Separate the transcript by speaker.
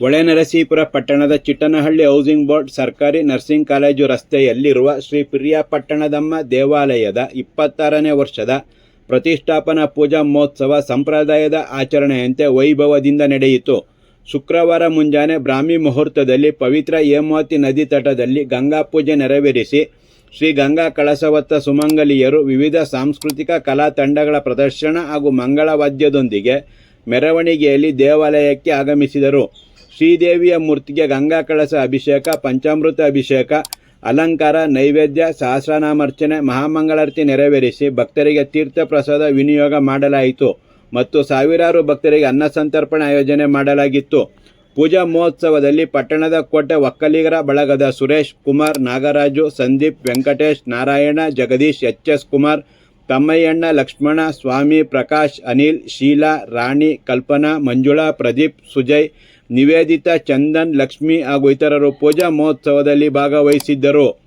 Speaker 1: ಹೊಳೆನರಸೀಪುರ ಪಟ್ಟಣದ Chittanahalli housing board ಸರ್ಕಾರಿ nursing college ರಸ್ತೆಯಲ್ಲಿರುವ ಶ್ರೀ ಪಿರಿಯಾಪಟ್ಟಣದಮ್ಮ ದೇವಾಲಯದ ಇಪ್ಪತ್ತಾರನೇ ವರ್ಷದ ಪ್ರತಿಷ್ಠಾಪನಾ ಪೂಜಾ ಮಹೋತ್ಸವ ಸಂಪ್ರದಾಯದ ಆಚರಣೆಯಂತೆ ವೈಭವದಿಂದ ನಡೆಯಿತು. ಶುಕ್ರವಾರ ಮುಂಜಾನೆ ಬ್ರಾಹ್ಮಿ ಮುಹೂರ್ತದಲ್ಲಿ ಪವಿತ್ರ ಹೇಮಾವತಿ ನದಿ ತಟದಲ್ಲಿ ಗಂಗಾ ಪೂಜೆ ನೆರವೇರಿಸಿ, ಶ್ರೀ ಗಂಗಾ ಕಳಸವತ್ತ ಸುಮಂಗಲಿಯರು ವಿವಿಧ ಸಾಂಸ್ಕೃತಿಕ ಕಲಾ ತಂಡಗಳ ಪ್ರದರ್ಶನ ಹಾಗೂ ಮಂಗಳವಾದ್ಯದೊಂದಿಗೆ ಮೆರವಣಿಗೆಯಲ್ಲಿ ದೇವಾಲಯಕ್ಕೆ ಆಗಮಿಸಿದರು. ಶ್ರೀದೇವಿಯ ಮೂರ್ತಿಗೆ ಗಂಗಾ ಕಳಸ ಅಭಿಷೇಕ, ಪಂಚಾಮೃತ ಅಭಿಷೇಕ, ಅಲಂಕಾರ, ನೈವೇದ್ಯ, ಸಹಸ್ರನಾಮರ್ಚನೆ, ಮಹಾಮಂಗಳಾರತಿ ನೆರವೇರಿಸಿ ಭಕ್ತರಿಗೆ ತೀರ್ಥ ಪ್ರಸಾದ ವಿನಿಯೋಗ ಮಾಡಲಾಯಿತು ಮತ್ತು ಸಾವಿರಾರು ಭಕ್ತರಿಗೆ ಅನ್ನ ಸಂತರ್ಪಣೆ ಆಯೋಜನೆ ಮಾಡಲಾಗಿತ್ತು. ಪೂಜಾ ಮಹೋತ್ಸವದಲ್ಲಿ ಪಟ್ಟಣದ ಕೋಟೆ ಒಕ್ಕಲಿಗರ ಬಳಗದ ಸುರೇಶ್ ಕುಮಾರ್, ನಾಗರಾಜು, ಸಂದೀಪ್, ವೆಂಕಟೇಶ್, ನಾರಾಯಣ, ಜಗದೀಶ್, ಎಚ್ ಎಸ್ ಕುಮಾರ್ ತಮ್ಮಯ್ಯಣ್ಣ ಲಕ್ಷ್ಮಣ, ಸ್ವಾಮಿ ಪ್ರಕಾಶ್, ಅನಿಲ್, ಶೀಲಾ, ರಾಣಿ, ಕಲ್ಪನಾ, ಮಂಜುಳಾ, ಪ್ರದೀಪ್, ಸುಜಯ್, ನಿವೇದಿತಾ, ಚಂದನ್, ಲಕ್ಷ್ಮಿ ಹಾಗೂ ಇತರರು ಪೂಜಾ ಮಹೋತ್ಸವದಲ್ಲಿ ಭಾಗವಹಿಸಿದ್ದರು.